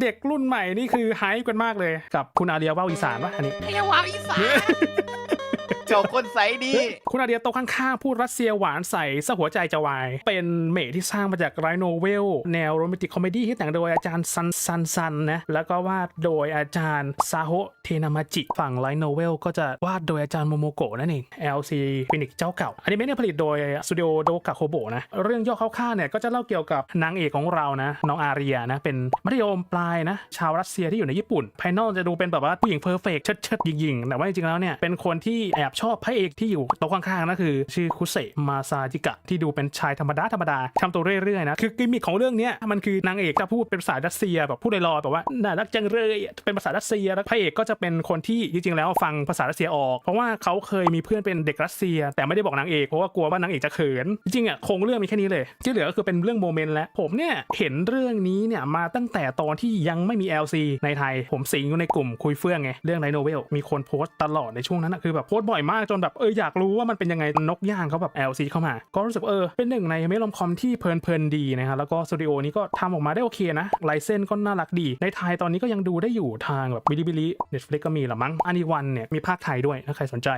เด็กรุ่นใหม่นี่คือไฮป์กันมากเลยกับคุณอาเดียว่าวอีสานวะอันนี้ ไอ้วาวอีสาน เจ้าคนใสดี คุณอาเดียโตะข้างๆ พูดรัสเซียหวานใสสะหัวใจจะวาย เป็นเมทที่สร้างมาจากไรโนเวล แนวโรแมนติกคอมเมดี้ที่แต่งโดยอาจารย์ซันซันซันนะ แล้วก็วาดโดยอาจารย์ซาโฮเทนามาจิ ฝั่งไรโนเวลก็จะวาดโดยอาจารย์โมโมโกะนั่นเอง LC ฟินิกเจ้าเก่า อันนี้ไม่ได้ผลิตโดยสตูดิโอโดกะโคโบนะ เรื่องย่อคร่าวๆเนี่ยก็จะเล่าเกี่ยวกับนางเอกของเรานะ น้องอาเรียนะ เป็นมัธยมปลายนะ ชาวรัสเซียที่อยู่ในญี่ปุ่น ภายนอกจะดูเป็นแบบว่าผู้หญิงเพอร์เฟกต์เชิดๆยิงๆแต่ว่าจริงๆแล้วเนี่ยเป็นคนที่แอบชอบพระเอกที่อยู่โต๊ะข้างๆนั่นคือ ชื่อคุเซมาซาจิกะที่ดูเป็นชายธรรมดาธรรมดาทำตัวเรื่อยๆนะคือกิมมิคของเรื่องนี้มันคือนางเอกจะพูดเป็นภาษารัสเซียแบบพูดลอยๆแบบว่าน่ารักจังเลยเป็นภาษารัสเซียแล้วพระเอกก็จะเป็นคนที่จริงๆแล้วฟังภาษารัสเซียออก เพราะว่าเขาเคยมีเพื่อนเป็นเด็กรัสเซีย แต่ไม่ได้บอกนางเอกเพราะว่ากลัวว่านางเอกจะเขิน จริงๆอะโครงเรื่องมีแค่นี้เลย ที่เหลือก็คือเป็นเรื่องโมเมนต์แล้วผมเนี่ยเห็นเรื่องนี้เนี่ยมาตั้งแต่ตอนที่ยังไม่มี LC ในไทย ผมสิงอยู่ในกลุ่มคุยเฟื่องไงเรื่องไรโนเวลมีคนโพสต์ตลอดในช่วงนั้นอะคือแบบโพสต์บ่อยมากจนแบบเอออยากรู้ว่ามันเป็นยังไงนกย่างเขาแบบ LC เข้ามา ก็รู้สึกเออเป็นหนึ่งในเมลอมคอมที่เพลินๆดีนะครับแล้วก็สตูดิโอนี้ก็ทำออกมาได้โอเคนะลายเส้นก็น่ารักดี ในไทยตอนนี้ก็ยังดูได้อยู่ทางแบบบิลิบิลิเน็ตฟลิกก็มีละมั้งอันนี้วันเนี่ยมีภาคไทยด้วยถ้าใครสนใจ